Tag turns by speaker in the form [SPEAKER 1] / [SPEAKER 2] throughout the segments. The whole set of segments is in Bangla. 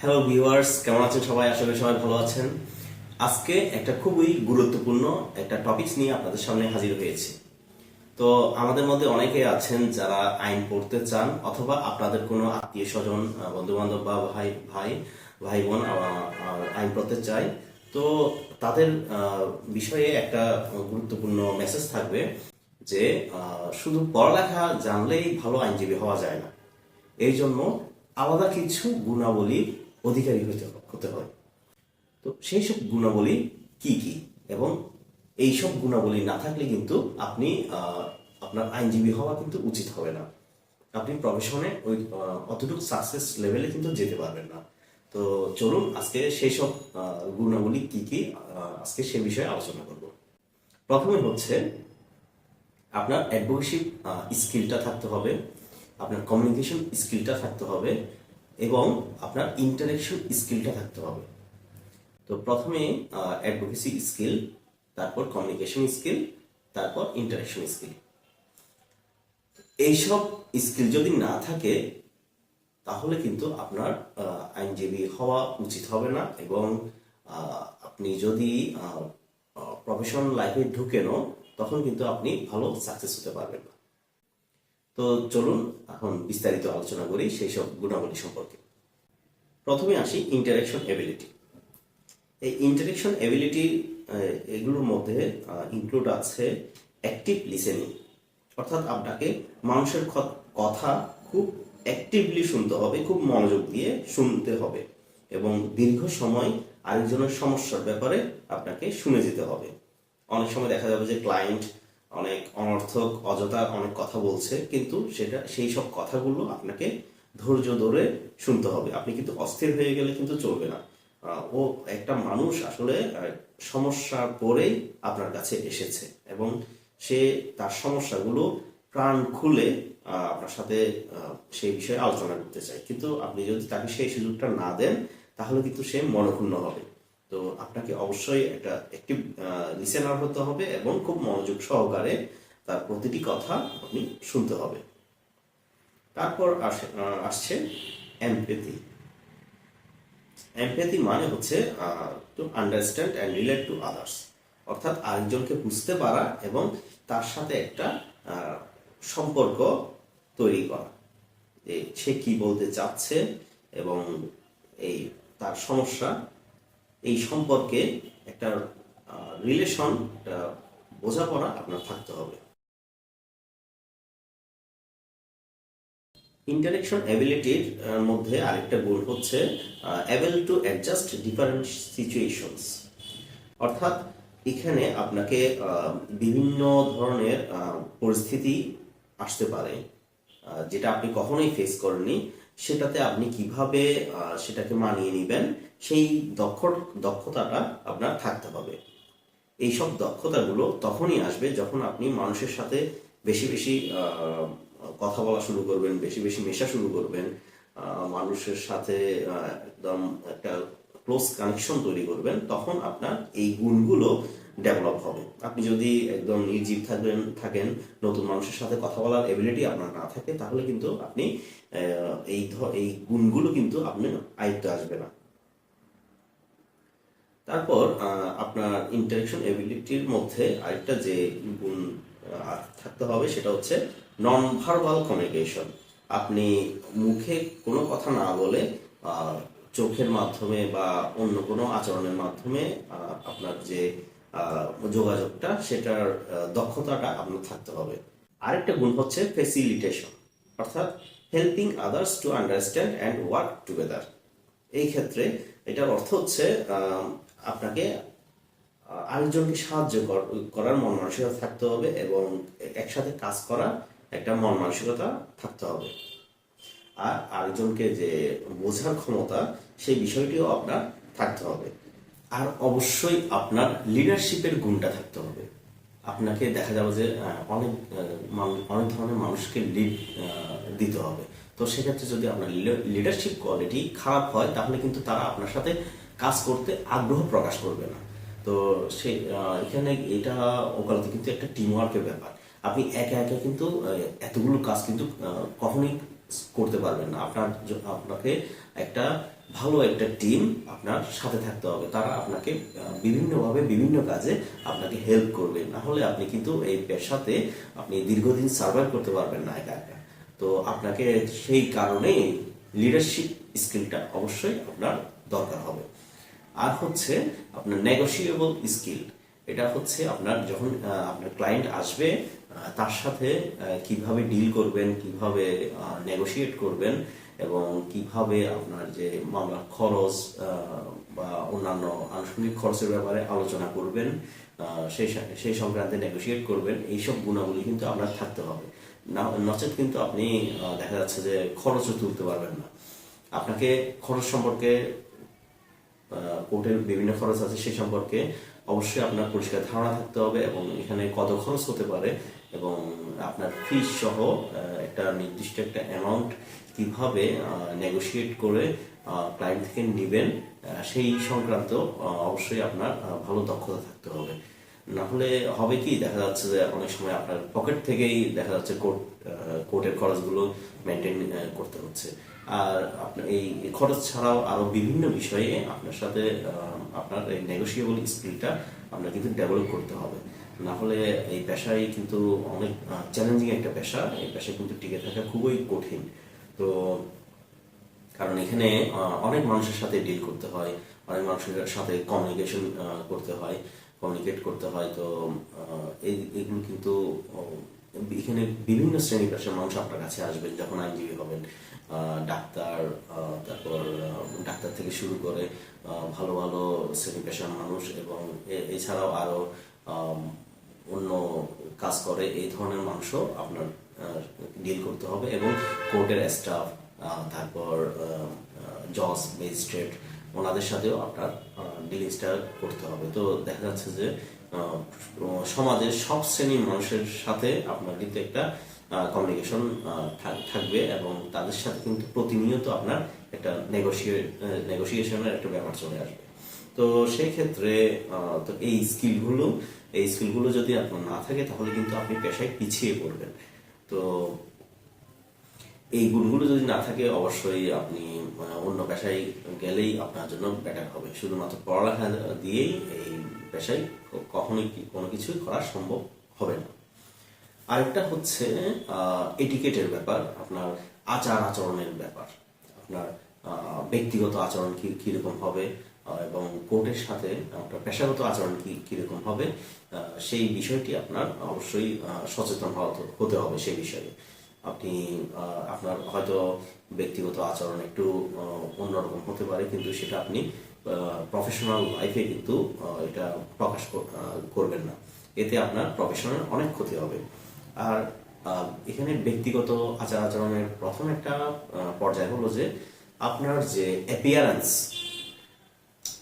[SPEAKER 1] হ্যালো ভিউয়ার্স কেমন আছেন সবাই? আসলে সবাই ভালো আছেন। আজকে একটা খুবই গুরুত্বপূর্ণ একটা টপিকস নিয়ে আপনাদের সামনে হাজির হয়েছি। তো আমাদের মধ্যে অনেকে আছেন যারা আইন পড়তে চান অথবা আপনাদের কোনো আত্মীয় স্বজন বন্ধু বান্ধব বা ভাই ভাই ভাই বোন আইন পড়তে চায়, তো তাদের বিষয়ে একটা গুরুত্বপূর্ণ মেসেজ থাকবে যে শুধু পড়ালেখা জানলেই ভালো আইনজীবী হওয়া যায় না। এই জন্য আলাদা কিছু গুণাবলীর অধিকারী হতে হতে হয়। তো সেই সব গুণাবলী কি কি? এবং এই সব গুণাবলী না থাকলে কিন্তু আপনি আপনার আইনজীবী হওয়া কিন্তু উচিত হবে না। আপনি প্রফেশনে ওই অতটুকু সাকসেস লেভেলে কিন্তু যেতে পারবেন না। তো চলুন আজকে সেই সব গুণাবলী কি কি আজকে সে বিষয়ে আলোচনা করব। প্রথমে হচ্ছে আপনার অ্যাডভোকেসি স্কিলটা থাকতে হবে, আপনার কমিউনিকেশন স্কিলটা থাকতে হবে এবং আপনার ইন্টারেকশন স্কিলটা থাকতে হবে। তো প্রথমে অ্যাডভোকেসি স্কিল তারপর কমিউনিকেশন স্কিল তারপর ইন্টারেকশন স্কিল এইসব স্কিল যদি না থাকে, তাহলে কিন্তু আপনার আইনজীবী হওয়া উচিত হবে না এবং আপনি যদি প্রফেশনাল লাইফে ঢুকেনও তখন কিন্তু আপনি ভালো সাকসেস হতে পারবেন না। তো চলুন এখন বিস্তারিত আলোচনা করি সেই সব গুণাবলী সম্পর্কে। প্রথমে আসি ইন্টারেকশন এবিলিটি এই ইন্টারেকশন এবিলিটি এগুলোর মধ্যে ইনক্লুড আছে অ্যাক্টিভ লিসেনিং অর্থাৎ আপনাকে মানুষের কথা খুব অ্যাক্টিভলি শুনতে হবে, খুব মনোযোগ দিয়ে শুনতে হবে এবং দীর্ঘ সময় আরেকজনের সমস্যার ব্যাপারে আপনাকে শুনে যেতে হবে। অনেক সময় দেখা যাবে যে ক্লায়েন্ট অনেক অনর্থক অযথা অনেক কথা বলছে কিন্তু সেটা সেই সব কথাগুলো আপনাকে ধৈর্য ধরে শুনতে হবে। আপনি কিন্তু অস্থির হয়ে গেলে কিন্তু চলবে না। ও একটা মানুষ আসলে আহ, সমস্যার পরেই আপনার কাছে এসেছে এবং সে তার সমস্যাগুলো প্রাণ খুলে আপনার সাথে সেই বিষয়ে আলোচনা করতে চায়। কিন্তু আপনি যদি তাকে সেই সুযোগটা না দেন তাহলে কিন্তু সে মনক্ষুণ্ণ হবে। তো আপনাকে অবশ্যই একটা একটি লিসেনার হতে হবে এবং খুব মনোযোগ সহকারে তার প্রতিটি কথা আপনি শুনতে হবে। তারপর আসছে এমপেথি এমপ্যাথি মানে হচ্ছে to understand and relate to others অর্থাৎ আরেকজনকে বুঝতে পারা এবং তার সাথে একটা সম্পর্ক তৈরি করা। সে কি বলতে চাচ্ছে এবং এই তার সমস্যা এই সম্পর্কে একটা রিলেশন একটা বোঝাপড়া আপনার থাকতে হবে। ইন্টারেকশন অ্যাবিলিটির মধ্যে আরেকটা গুণ হচ্ছে able to adjust different situations অর্থাৎ এখানে আপনাকে বিভিন্ন ধরনের পরিস্থিতি আসতে পারে যেটা আপনি কখনোই ফেস করেননি। সেটাতে আপনি কীভাবে সেটাকে মানিয়ে নেবেন, সেই দক্ষ, দক্ষতাটা আপনার থাকতে হবে। এইসব দক্ষতাগুলো তখনই আসবে যখন আপনি মানুষের সাথে বেশি বেশি কথা বলা শুরু করবেন, বেশি বেশি মেশা শুরু করবেন মানুষের সাথে একদম একটা ক্লোজ কানেকশন তৈরি করবেন, তখন আপনার এই গুণগুলো ডেভেলপ হবে। আপনি যদি একদম নির্জীব থাকবেন, থাকেন, নতুন মানুষের সাথে কথা বলার এবিলিটি আপনার না থাকে, তাহলে কিন্তু আপনি এই এই গুণগুলো কিন্তু আপনার আয়ত্তে আসবে না। তারপর আপনার ইন্টারেকশন এবিলিটির মধ্যে আরেকটা যে গুণ থাকতে হবে, সেটা হচ্ছে নন ভার্বাল কমিউনিকেশন আপনি মুখে কোনো কথা না বলে চোখের মাধ্যমে বা অন্য কোনো আচরণের মাধ্যমে আপনার যে যোগাযোগটা, সেটার দক্ষতাটা আপনার থাকতে হবে। আরেকটা গুণ হচ্ছে ফেসিলিটেশন অর্থাৎ helping others to understand and work together এই ক্ষেত্রে এটার অর্থ হচ্ছে আপনাকে আরেকজনকে সাহায্য কর- করার মন মানসিকতা থাকতে হবে এবং একসাথে কাজ করার একটা মন মানসিকতা থাকতে হবে। আর আরেকজনকে যে বোঝার ক্ষমতা, সেই বিষয়টিও আপনার থাকতে হবে। আর অবশ্যই আপনার লিডারশিপের গুণটা থাকতে হবে। আপনাকে দেখা যাবে যে অনেক অনেক ধরনের মানুষকে লিড দিতে হবে। তো সেক্ষেত্রে যদি আপনার লিডারশিপ কোয়ালিটি খারাপ হয়, তাহলে কিন্তু তারা আপনার সাথে কাজ করতে আগ্রহ প্রকাশ করবে না। তো সে এখানে এটা ওকালতি কিন্তু একটা টিম ওয়ার্কের ব্যাপার। আপনি একা একা কিন্তু এতগুলো কাজ কিন্তু কখনোই করতে পারবেন না। আপনার আপনাকে একটা ভালো একটা টিম আপনার সাথে থাকতে হবে। তারা আপনাকে বিভিন্নভাবে বিভিন্ন কাজে আপনাকে হেল্প করবে। না হলে আপনি কিন্তু এই পেশাতে আপনি দীর্ঘদিন সার্ভাইভ করতে পারবেন না একা একা। তো আপনাকে সেই কারণে লিডারশিপ স্কিলটা অবশ্যই আপনার দরকার হবে। আর হচ্ছে আপনার নেগোসিয়েবল স্কিল এটা হচ্ছে আপনার যখন আপনার ক্লায়েন্ট আসবে তার সাথে কীভাবে ডিল করবেন, কীভাবে নেগোশিয়েট করবেন এবং কীভাবে আপনার যে মামলার খরচ বা অন্যান্য আনুষঙ্গিক খরচের ব্যাপারে আলোচনা করবেন সেই সংক্রান্তে নেগোশিয়েট করবেন, এইসব গুণাবলী কিন্তু আপনার থাকতে হবে। না, নচেত কিন্তু আপনি দেখা যাচ্ছে যে খরচও তুলতে পারবেন না। আপনাকে খরচ সম্পর্কে কোর্টের বিভিন্ন খরচ আছে সেই সম্পর্কে অবশ্যই আপনার পরিষ্কার ধারণা থাকতে হবে এবং এখানে কত খরচ হতে পারে এবং আপনার ফিস সহ একটা নির্দিষ্ট একটা অ্যামাউন্ট কীভাবে নেগোশিয়েট করে ক্লায়েন্ট থেকে নেবেন সেই সংক্রান্ত অবশ্যই আপনার ভালো দক্ষতা থাকতে হবে। না হলে হবে কি, দেখা যাচ্ছে যে অনেক সময় আপনার পকেট থেকেই দেখা যাচ্ছে কোর্ট কোর্টের খরচগুলো মেনটেন করতে হচ্ছে। আর আপনার এই খরচ ছাড়াও আরও বিভিন্ন বিষয়ে আপনার সাথে আপনার এই নেগোসিয়েবল স্কিলটা আপনার কিন্তু ডেভেলপ করতে হবে। না হলে এই পেশাই কিন্তু অনেক চ্যালেঞ্জিং একটা পেশা। এই পেশায় কিন্তু টিকে থাকা খুবই কঠিন। তো কারণ এখানে অনেক মানুষের সাথে ডিল করতে হয় অনেক মানুষের সাথে কমিউনিকেশন করতে হয় কমিউনিকেট করতে হয়। তো এগুলো কিন্তু এখানে বিভিন্ন শ্রেণি পেশার মানুষ আপনার কাছে আসবেন যখন আইনজীবী হবেন। ডাক্তার তারপর ডাক্তার থেকে শুরু করে ভালো ভালো শ্রেণি পেশার মানুষ এবং এছাড়াও আরও আম, অন্য কাজ করে, এই ধরনের মানুষও আপনার ডিল করতে হবে এবং কোর্টের স্টাফ তারপর জজ ম্যাজিস্ট্রেট ওনাদের সাথেও আপনার ডিলিংসটা করতে হবে। তো দেখা যাচ্ছে যে সমাজের সব শ্রেণির মানুষের সাথে আপনার কিন্তু একটা কমিউনিকেশন থাকবে এবং তাদের সাথে কিন্তু প্রতিনিয়ত আপনার একটা নেগোসিয়েশনের একটা ব্যাপার চলে আসবে। তো সেই ক্ষেত্রে তো এই স্কিলগুলো এই স্কিলগুলো যদি আপনার না থাকে, তাহলে কিন্তু আপনি পেশায় পিছিয়ে পড়বেন। তো এই গুণগুলো যদি না থাকে, অবশ্যই আপনি অন্য পেশায় গেলেই আপনার জন্য বেটার হবে। শুধুমাত্র পড়ালেখা দিয়েই এই পেশায় কখনোই কোনো কিছুই করা সম্ভব হবে না। আরেকটা হচ্ছে এটিকেটের ব্যাপার, আপনার আচার আচরণের ব্যাপার। আপনার ব্যক্তিগত আচরণ কি, কীরকম হবে এবং কোর্টের সাথে আপনার পেশাগত আচরণ কি, কীরকম হবে সেই বিষয়টি আপনার অবশ্যই সচেতন হতে হবে সেই বিষয়ে। আপনি আপনার হয়তো ব্যক্তিগত আচরণ একটু অন্যরকম হতে পারে, কিন্তু সেটা আপনি প্রফেশনাল লাইফে কিন্তু এটা প্রকাশ কর- করবেন না। এতে আপনার প্রফেশনাল অনেক ক্ষতি হবে। আর এখানে ব্যক্তিগত আচার আচরণের প্রথম একটা পর্যায় হলো যে আপনার যে অ্যাপিয়ারেন্স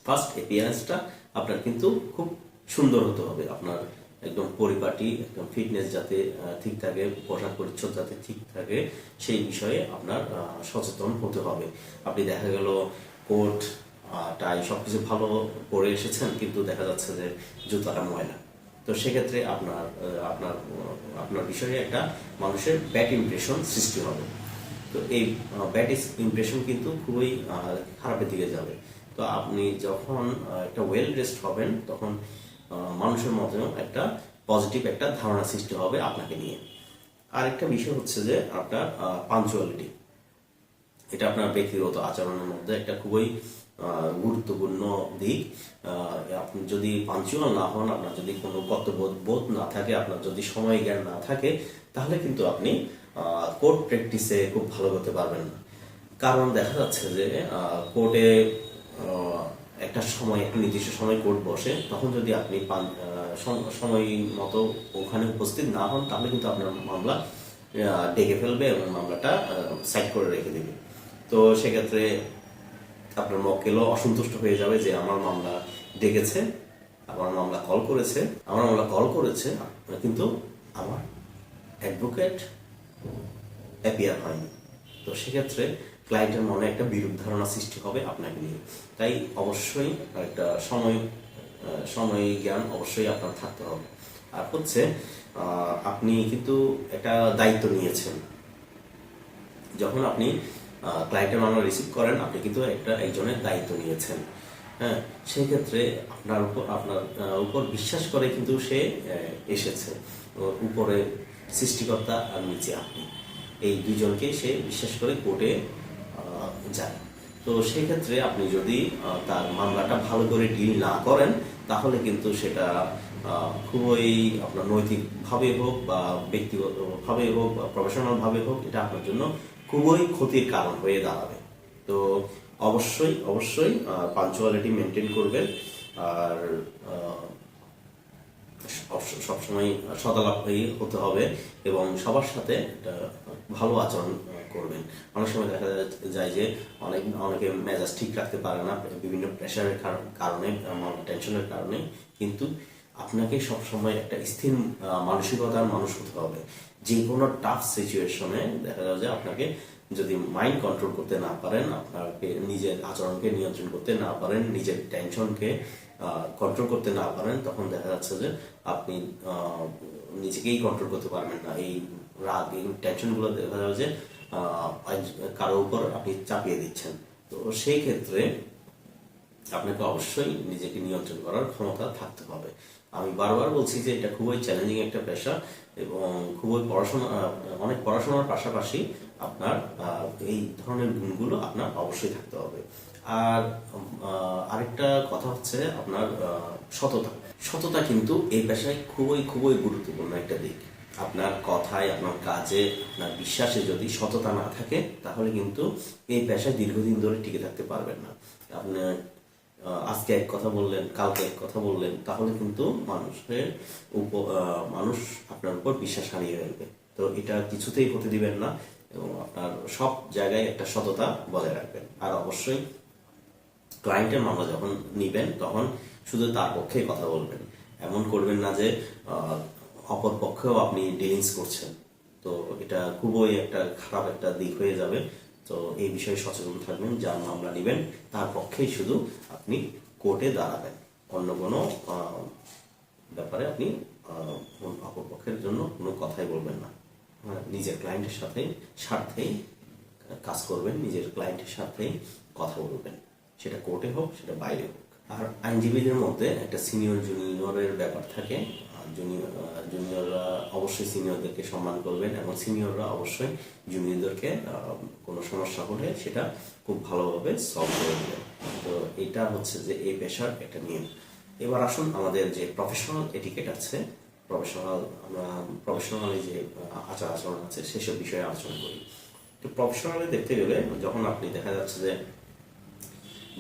[SPEAKER 1] ফার্স্ট অ্যাপিয়ারেন্সটা আপনার কিন্তু খুব সুন্দর হতে হবে। আপনার একদম পরিপাটি, একদম ফিটনেস যাতে ঠিক থাকে, পোশাক পরিচ্ছদ যাতে ঠিক থাকে, সেই বিষয়ে আপনার সচেতন হতে হবে। আপনি দেখা গেল কোট টাই সবকিছু ভালো পরে এসেছেন, কিন্তু দেখা যাচ্ছে যে জুতাটা ময়লা। তো সেক্ষেত্রে আপনার আপনার আপনার বিষয়ে একটা মানুষের ব্যাড ইমপ্রেশন সৃষ্টি হবে। তো এই ব্যাড ইমপ্রেশন কিন্তু খুবই খারাপের দিকে যাবে। তো আপনি যখন একটা ওয়েল ড্রেসড হবেন, তখন মানুষের মধ্যেও একটা পজিটিভ একটা ধারণা সৃষ্টি হবে আপনাকে নিয়ে। আরেকটা বিষয় হচ্ছে যে আপনার পাঞ্চুয়ালিটি এটা আপনার ব্যক্তিগত আচরণের মধ্যে একটা খুবই গুরুত্বপূর্ণ দিক। আপনি যদি পাঞ্চুয়াল না হন, আপনার যদি কোনো কর্তব্য বোধ না থাকে, আপনার যদি সময় জ্ঞান না থাকে, তাহলে কিন্তু আপনি কোর্ট প্র্যাকটিসে খুব ভালো করতে পারবেন না। কারণ দেখা যাচ্ছে যে কোর্টে একটা সময়, একটা নির্দিষ্ট সময় কোর্ট বসে, তখন যদি আপনি সময় মতো ওখানে উপস্থিত না হন, তাহলে কিন্তু আপনার মামলা ডেকে ফেলবে এবং মামলাটা সাইড করে রেখে দেবে। তো সেক্ষেত্রে আপনার মক্কেলও অসন্তুষ্ট হয়ে যাবে যে, আমার মামলা ডেকেছে, আমার মামলা কল করেছে, আমার মামলা কল করেছে, কিন্তু আমার অ্যাডভোকেট অ্যাপিয়ার হয়নি। তো সেক্ষেত্রে ক্লায়েন্টের মনে একটা বিরূপ ধারণা সৃষ্টি হবে আপনাকে নিয়ে। তাই অবশ্যই একটা সময় সময় জ্ঞান অবশ্যই আপনার থাকতে হবে। আর হচ্ছে আপনি কিন্তু একটা দায়িত্ব নিয়েছেন। যখন আপনি ক্লায়েন্টের মামলা রিসিভ করেন, আপনি কিন্তু একটা একজনের দায়িত্ব নিয়েছেন। হ্যাঁ সেই ক্ষেত্রে আপনার উপর আপনার উপর বিশ্বাস করে কিন্তু সে এসেছে। উপরে সৃষ্টিকর্তা আর নিচে আপনি। এই দুজনকে সে বিশ্বাস করে কোর্টে যায় তো সেই ক্ষেত্রে আপনি যদি তার মামলাটা ভালো করে ডিল না করেন, তাহলে কিন্তু সেটা খুবই আপনার নৈতিকভাবে হোক বা ব্যক্তিগতভাবে হোক বা প্রফেশনাল ভাবে হোক, এটা আপনার জন্য খুবই ক্ষতির কারণ হয়ে দাঁড়াবে। তো অবশ্যই অবশ্যই পাঞ্চুয়ালিটি মেনটেন করবেন। আর সবসময় সদালাপী হতে হবে এবং সবার সাথে ভালো আচরণ করবেন। অনেক সময় দেখা যায় যে অনেক, অনেকে মেজাজ ঠিক রাখতে পারে না, বিভিন্ন প্রেশারের কারণে টেনশনের কারণে। কিন্তু আপনাকে সবসময় একটা স্থির মানসিকতার মানুষ হতে হবে। যে কোনো টাফ সিচুয়েশনে দেখা যায় যে আপনাকে যদি মাইন্ড কন্ট্রোল করতে না পারেন, আপনাকে নিজের আচরণকে নিয়ন্ত্রণ করতে না পারেন, নিজের টেনশনকে কন্ট্রোল করতে না পারেন, তখন দেখা যাচ্ছে যে আপনি নিজেকেই কন্ট্রোল করতে পারবেন না। এই রাগ, এই টেনশনগুলো দেখা যাবে যে কারও উপর আপনি চাপিয়ে দিচ্ছেন। তো সেই ক্ষেত্রে আপনাকে অবশ্যই নিজেকে নিয়ন্ত্রণ করার ক্ষমতা থাকতে হবে। আমি বারবার বলছি যে এটা খুবই চ্যালেঞ্জিং একটা পেশা এবং খুবই পড়াশোনা, অনেক পড়াশোনার পাশাপাশি আপনার এই ধরনের গুণগুলো আপনার অবশ্যই থাকতে হবে। আর আরেকটা কথা হচ্ছে আপনার সততা। সততা কিন্তু এই পেশায় খুবই খুবই গুরুত্বপূর্ণ একটা দিক। আপনার কথায়, আপনার কাজে, আপনার বিশ্বাসে যদি সততা না থাকে, তাহলে কিন্তু এই পেশায় দীর্ঘদিন ধরে টিকে থাকতে পারবেন না। আপনার আজকে এক কথা বললেন, কালকে এক কথা বললেন, তাহলে কিন্তু মানুষের উপ- মানুষ আপনার উপর বিশ্বাস হারিয়ে ফেলবে। তো এটা কিছুতেই হতে দিবেন না এবং আপনার সব জায়গায় একটা সততা বজায় রাখবেন। আর অবশ্যই ক্লায়েন্টের মামলা যখন নিবেন, তখন শুধু তার পক্ষেই কথা বলবেন। এমন করবেন না যে অপর পক্ষেও আপনি ডিলিংস করছেন। তো এটা খুবই একটা খারাপ একটা দিক হয়ে যাবে। তো এই বিষয়ে সচেতন থাকবেন যার মামলা নিবেন, তার পক্ষেই শুধু আপনি কোর্টে দাঁড়াবেন। অন্য কোনো ব্যাপারে আপনি অপর পক্ষের জন্য কোনো কথাই বলবেন না। নিজের ক্লায়েন্টের সাথে স্বার্থেই কাজ করবেন, নিজের ক্লায়েন্টের সাথেই কথা বলবেন। সেটা কোর্টে হোক, সেটা বাইরে হোক। আর আইনজীবীদের মধ্যে একটা সিনিয়র জুনিয়রের ব্যাপার থাকে। জুনিয়র জুনিয়ররা অবশ্যই সিনিয়রদেরকে সম্মান করবেন এবং সিনিয়ররা অবশ্যই জুনিয়রদেরকে কোনো সমস্যা হলে সেটা খুব ভালোভাবে সলভ করে দেবেন। তো এটা হচ্ছে যে এই পেশার একটা নিয়ম। এবার আসুন আমাদের যে প্রফেশনাল এটিকেট আছে প্রফেশনাল আমরা প্রফেশনালি যে আচার আচরণ আছে, সেসব বিষয়ে আলোচনা করি। তো প্রফেশনালি দেখতে গেলে যখন আপনি দেখা যাচ্ছে যে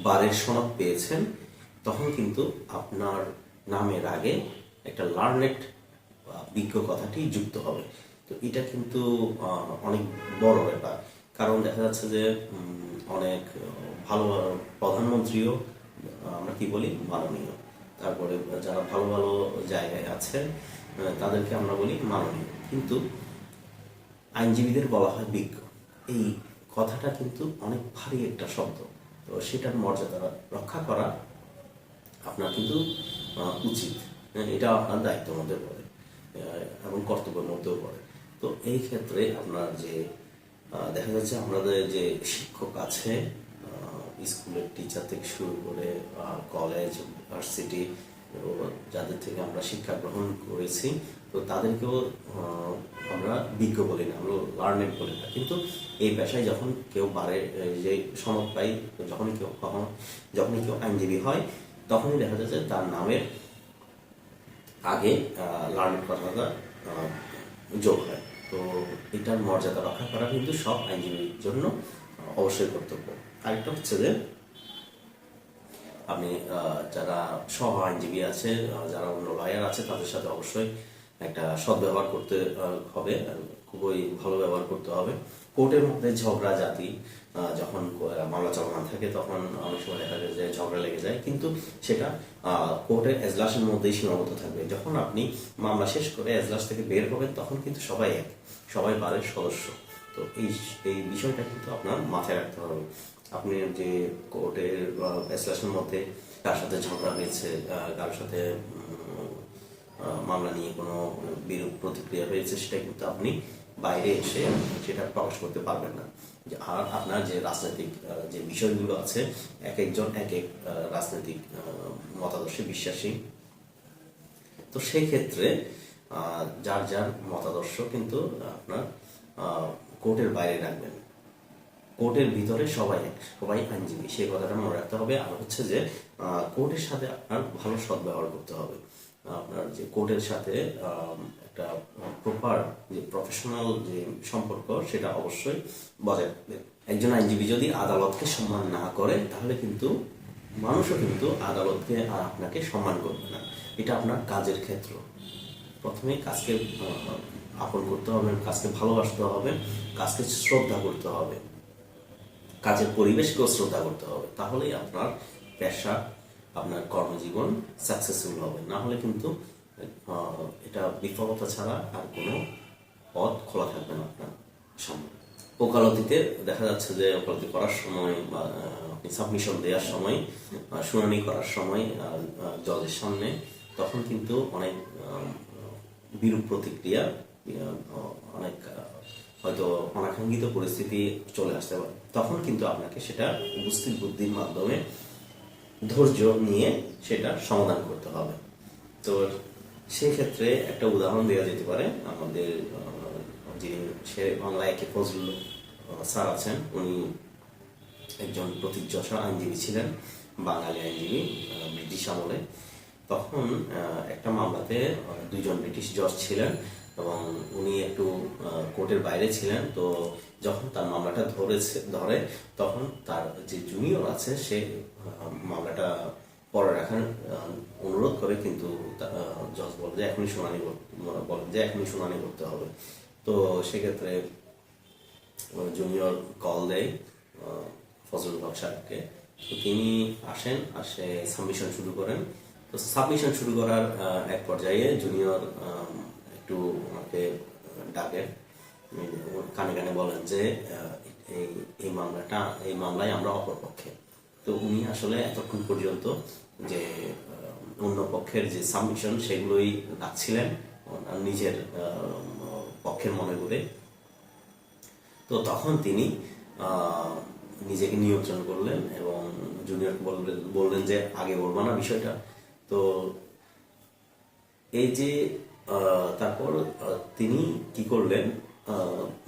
[SPEAKER 1] বারের সনদ পেয়েছেন, তখন কিন্তু আপনার নামের আগে একটা লার্নেট বিজ্ঞ কথাটি যুক্ত হবে। তো এটা কিন্তু অনেক বড় ব্যাপার। কারণ দেখা যাচ্ছে যে অনেক ভালো প্রধানমন্ত্রীও আমরা কি বলি? মাননীয়। তারপরে যারা ভালো ভালো জায়গায় আহ, তাদেরকে আমরা বলি মাননীয়। কিন্তু আইনজীবীদের বলা হয় বিজ্ঞ। এই কথাটা কিন্তু অনেক ভারী একটা শব্দ। তো সেটার মর্যাদা রক্ষা করা আপনার কিন্তু উচিত। এটা আপনার দায়িত্বের মধ্যে পড়ে এবং কর্তব্যের মধ্যেও পড়ে। তো এই ক্ষেত্রে আপনার যে দেখা যাচ্ছে আমাদের যে শিক্ষক আছে স্কুলের টিচার থেকে শুরু করে কলেজ ইউনিভার্সিটি যাদের থেকে আমরা শিক্ষা গ্রহণ করেছি, তো তাদেরকেও আমরা বিজ্ঞ বলি না, আমরা লার্নেড বলি না। কিন্তু এই পেশায় যখন কেউ বারে যে সনদ পাই, যখনই কেউ কখনো যখনই কেউ আইনজীবী হয়, তখনই দেখা যাচ্ছে তার নামের আগে লার্নেড কথাটা যোগ হয়। তো এটার মর্যাদা রক্ষা করা কিন্তু সব আইনজীবীর জন্য অবশ্যই কর্তব্য। আরেকটা হচ্ছে যে, আপনি যারা সহ আইনজীবী আছে যারা অন্য লয়ার আছে, তাদের সাথে অবশ্যই একটা সদ্ব্যবহার করতে হবে খুবই ভালো ব্যবহার করতে হবে। কোর্টের মধ্যে ঝগড়া জাতি যখন মামলা চলমান থাকে, তখন অনেক সময় দেখা যায় যে ঝগড়া লেগে যায়। কিন্তু সেটা কোর্টের এজলাসের মধ্যেই সীমাবদ্ধ থাকবে। যখন আপনি মামলা শেষ করে এজলাস থেকে বের হবেন, তখন কিন্তু সবাই এক, সবাই বারের সদস্য। তো এই এই বিষয়টা কিন্তু আপনার মাথায় রাখতে হবে। আপনি যে কোর্টের এজলাসের মধ্যে কার সাথে ঝগড়া হয়েছে কার সাথে মামলা নিয়ে কোনো বিরূপ প্রতিক্রিয়া হয়েছে, সেটা কিন্তু আপনি বাইরে এসে সেটা প্রকাশ করতে পারবেন না। আর আপনার যে রাজনৈতিক যে বিষয়গুলো আছে এক একজন এক এক রাজনৈতিক মতাদর্শে বিশ্বাসী। তো সেই ক্ষেত্রে আহ, যার যার মতাদর্শ কিন্তু আপনার কোর্টের বাইরে রাখবেন। কোর্টের ভিতরে সবাই এক, সবাই আইনজীবী। সেই কথাটা মনে রাখতে হবে। আর হচ্ছে যে কোর্টের সাথে আপনার ভালো সদ্ব্যবহার করতে হবে। আপনার যে কোর্টের সাথে একটা প্রপার যে প্রফেশনাল যে সম্পর্ক, সেটা অবশ্যই বজায় রাখবে। একজন আইনজীবী যদি আদালতকে সম্মান না করে, তাহলে কিন্তু মানুষও কিন্তু আদালতকে আর আপনাকে সম্মান করবে না। এটা আপনার কাজের ক্ষেত্র। প্রথমে কাজকে আপন করতে হবে, কাজকে ভালোবাসতে হবে, কাজকে শ্রদ্ধা করতে হবে। কাজের পরিবেশকেও শ্রদ্ধা করতে হবে। তাহলেই আপনার পেশা, আপনার কর্মজীবন সাকসেসফুল হবে। না হলে কিন্তু এটা বিফলতা ছাড়া আর কোনো পথ খোলা থাকবে না আপনার সামনে। ওকালতিতে দেখা যাচ্ছে যে ওকালতি করার সময় বা সাবমিশন দেওয়ার সময় শুনানি করার সময় জজের সামনে তখন কিন্তু অনেক বিরূপ প্রতিক্রিয়া অনেক হয়তো অনাকাঙ্ক্ষিত পরিস্থিতি চলে আসতে পারে। তখন কিন্তু আপনাকে সেটা উপস্থিত বুদ্ধির মাধ্যমে ধৈর্য নিয়ে সেটা সমাধান করতে হবে। তো সেই ক্ষেত্রে একটা উদাহরণ দেওয়া যেতে পারে। আমাদের যিনি সে বাংলায় একে ফজলুল আহ, স্যার আছেন উনি একজন প্রতিযশা আইনজীবী ছিলেন বাঙালি আইনজীবী ব্রিটিশ আমলে। তখন একটা মামলাতে আহ, দুইজন ব্রিটিশ জজ ছিলেন এবং উনি একটু কোর্টের বাইরে ছিলেন। তো যখন তার মামলাটা ধরেছে ধরে তখন তার যে জুনিয়র আছে সে মামলাটা পরে রাখার অনুরোধ করে কিন্তু জজ বলে যে এখনই শুনানি বলেন যে এখনই শুনানি করতে হবে। তো সেক্ষেত্রে জুনিয়র কল দেয় আহ, ফজলুল হক সাহেবকে। তো তিনি আসেন আসে সাবমিশন শুরু করেন। তো সাবমিশন শুরু করার এক পর্যায়ে জুনিয়র একটু উম, ওর কানে কানে বলেন যে এই এই মামলাটা এই মামলায় আমরা অপরপক্ষে তো উনি আসলে এতক্ষণ পর্যন্ত যে অন্য পক্ষের যে সাবমিশন সেগুলোই রাখছিলেন নিজের পক্ষের মনে করে। তো তখন তিনি নিজেকে নিয়ন্ত্রণ করলেন এবং জুনিয়রকে বললেন বললেন যে, আগে বলব না বিষয়টা। তো এই যে তারপর তিনি কি করলেন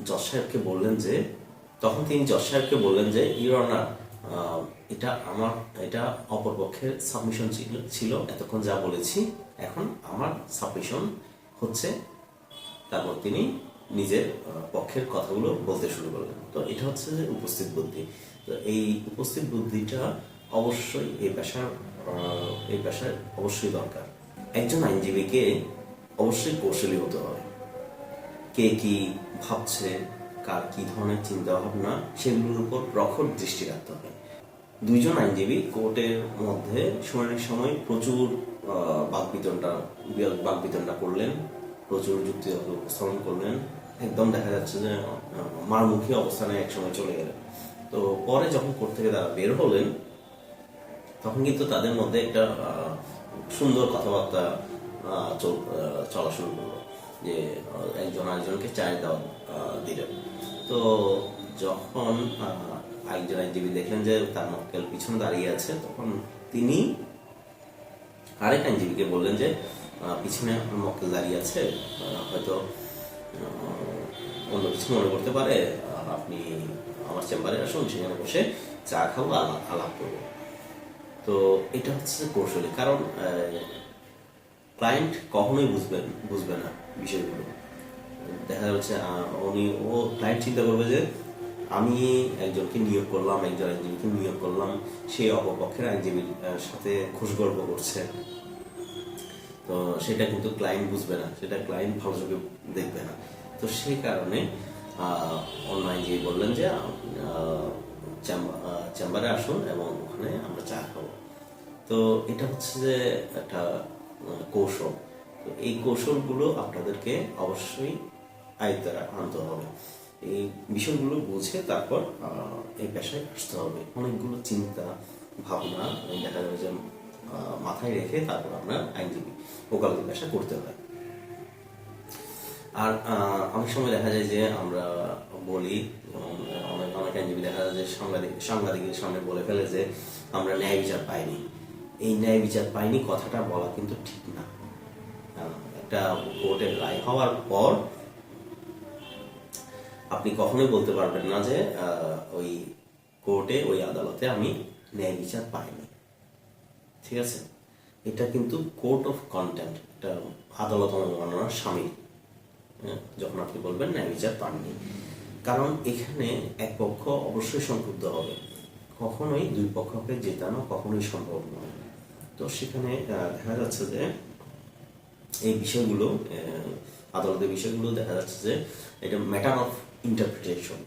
[SPEAKER 1] জজ সাহেবকে বললেন যে, তখন তিনি জজ সাহেবকে বললেন যে ইউর এটা আমার, এটা অপরপক্ষের সাবমিশন ছিল ছিল, এতক্ষণ যা বলেছি। এখন আমার সাবমিশন হচ্ছে, তারপর তিনি নিজের পক্ষের কথাগুলো বলতে শুরু করলেন। তো এটা হচ্ছে যে উপস্থিত বুদ্ধি। তো এই উপস্থিত বুদ্ধিটা অবশ্যই এই পেশার এই পেশার অবশ্যই দরকার। একজন আইনজীবীকে অবশ্যই কৌশলী হতে হবে। কে কি ভাবছে কার কি ধরনের চিন্তা ভাবনা সেগুলোর উপর প্রখর দৃষ্টি রাখতে হবে। দুইজন আইনজীবী কোর্টের মধ্যে শুনানির সময় প্রচুর বাকবিতণ্ডা বাকবিতণ্ডা করলেন প্রচুর যুক্তি উপস্থাপন করলেন। একদম দেখা যাচ্ছে যে মারমুখী অবস্থানে একসময় চলে গেলেন। তো পরে যখন কোর্ট থেকে তারা বের হলেন তখন কিন্তু তাদের মধ্যে একটা সুন্দর কথাবার্তা চল- শুরু করল যে একজন আরেকজনকে চায়ের দাওয়াত আহ, দিলেন। তো যখন একজন আইনজীবী দেখলেন যে তার মক্কেল পিছনে দাঁড়িয়ে আছে, তখন তিনি আরেক আইনজীবীকে বললেন যে পিছনে মক্কেল দাঁড়িয়ে আছে হয়তো অন্য কিছু মনে করতে পারে আপনি আমার চেম্বারে আসুন, সেখানে বসে চা খাব, আলাপ করব। তো এটা হচ্ছে কৌশলী, কারণ ক্লায়েন্ট কখনোই বুঝবেন, বুঝবে না বিষয়গুলো। দেখা যাচ্ছে উনি, ও ক্লায়েন্ট চিন্তা করবে যে, আমি একজনকে নিয়োগ করলাম, একজন আইনজীবীকে নিয়োগ করলাম, সে অপপক্ষের আইনজীবীর সাথে খুশগল্প করছে। তো সেটা কিন্তু ক্লায়েন্ট বুঝবে না, সেটা ক্লায়েন্ট ভালো চোখে দেখবে না। তো সেই কারণে অন্য আইনজীবী বললেন যে চেম্বারে আসুন এবং ওখানে আমরা চা খাব। তো এটা হচ্ছে যে একটা কৌশল। তো এই কৌশলগুলো আপনাদেরকে অবশ্যই আয়ত্তে রা- আনতে হবে। এই বিষয়গুলো বুঝে তারপর এই পেশায় আসতে হবে। অনেকগুলো চিন্তা, ভাবনা দেখা যাবে যে মাথায় রেখে তারপর আপনার আইনজীবী, ওকালতি পেশা করতে হয়। আর অনেক সময় দেখা যায় যে আমরা বলি অনেক অনেক আইনজীবী দেখা যায় যে সাংবাদিক, সাংবাদিকের সামনে বলে ফেলে যে আমরা ন্যায় বিচার পাইনি। এই ন্যায় বিচার পাইনি কথাটা বলা কিন্তু ঠিক না। একটা কোর্টের রায় হওয়ার পর আপনি কখনোই বলতে পারবেন না যে ওই কোর্টে ওই আদালতে আমি ন্যায় বিচার পাইনি। ঠিক আছে? এটা কিন্তু কোর্ট অফ কন্টেন্ট এটা আদালত অবমাননার সামিল হ্যাঁ, যখন আপনি বলবেন ন্যায় বিচার পাননি। কারণ এখানে এক পক্ষ অবশ্যই সংক্ষুব্ধ হবে। কখনোই দুই পক্ষকে জেতানো কখনোই সম্ভব নয়। তো সেখানে দেখা যাচ্ছে যে এই বিষয়গুলো আদালতের বিষয়গুলো দেখা যাচ্ছে যে এটা ম্যাটার অফ ইন্টারপ্রিটেশন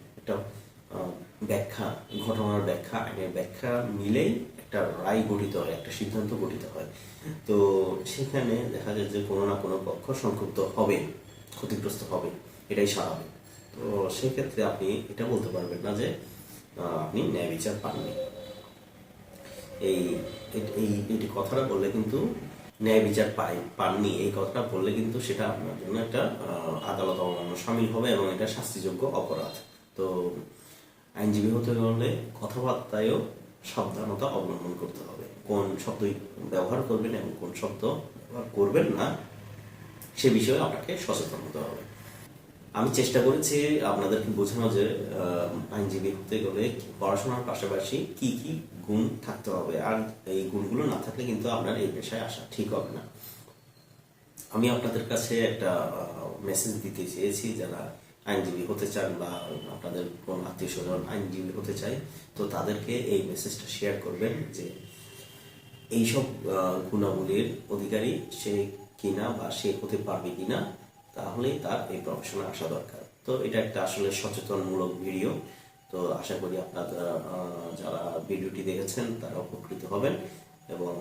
[SPEAKER 1] আহ, ব্যাখ্যা ঘটনার ব্যাখ্যা আইনের ব্যাখ্যা মিলেই একটা রায় গঠিত হয় একটা সিদ্ধান্ত গঠিত হয়। তো সেখানে দেখা যায় যে কোনো না কোনো পক্ষ সংক্ষুব্ধ হবে ক্ষতিগ্রস্ত হবে এটাই স্বাভাবিক। তো সেক্ষেত্রে আপনি এটা বলতে পারবেন না যে আপনি ন্যায় বিচার পাননি। এই এই কথাটা বললে কিন্তু ন্যায় বিচার পাই পাননি। এই কথাটা বললে কিন্তু সেটা আপনার জন্য একটা আদালত অবমাননা সামিল হবে এবং এটা শাস্তিযোগ্য অপরাধ। তো আইনজীবী হতে হলে কথাবার্তায়ও সাবধানতা অবলম্বন করতে হবে। কোন শব্দ ব্যবহার করবেন এবং কোন শব্দ ব্যবহার করবেন না, সে বিষয়ে আপনাকে সচেতন হতে হবে। আমি চেষ্টা করেছি আপনাদেরকে বোঝানো যে আইনজীবী হতে গেলে পড়াশোনার পাশাপাশি কি কি গুণ থাকতে হবে। আর এই গুণগুলো না থাকলে কিন্তু আপনার এই পেশায় আসা ঠিক হবে না। আমি আপনাদের কাছে একটা মেসেজ দিতে চেয়েছি যারা আইনজীবী হতে চান বা আপনাদের কোন আত্মীয় স্বজন আইনজীবী হতে চায়, তো তাদেরকে এই মেসেজটা শেয়ার করবেন যে এইসব গুণাবলীর অধিকারী সে কিনা বা সে হতে পারবে কিনা। তাহলেই তার এই প্রফেশনে আসা দরকার। তো এটা একটা আসলে সচেতনমূলক ভিডিও তো আশা করি আপনারা যারা ভিডিওটি দেখেছেন, তারা উপকৃত হবেন। এবং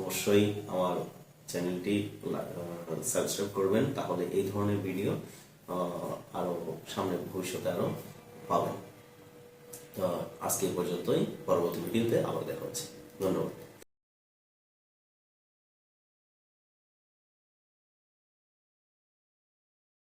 [SPEAKER 1] অবশ্যই আমার চ্যানেলটি সাবস্ক্রাইব করবেন। তাহলে এই ধরনের ভিডিও আরও আরও সামনে ভবিষ্যতে আরও পাবেন। তো আজকে পর্যন্তই। পরবর্তী ভিডিওতে আবার দেখা হচ্ছে। ধন্যবাদ।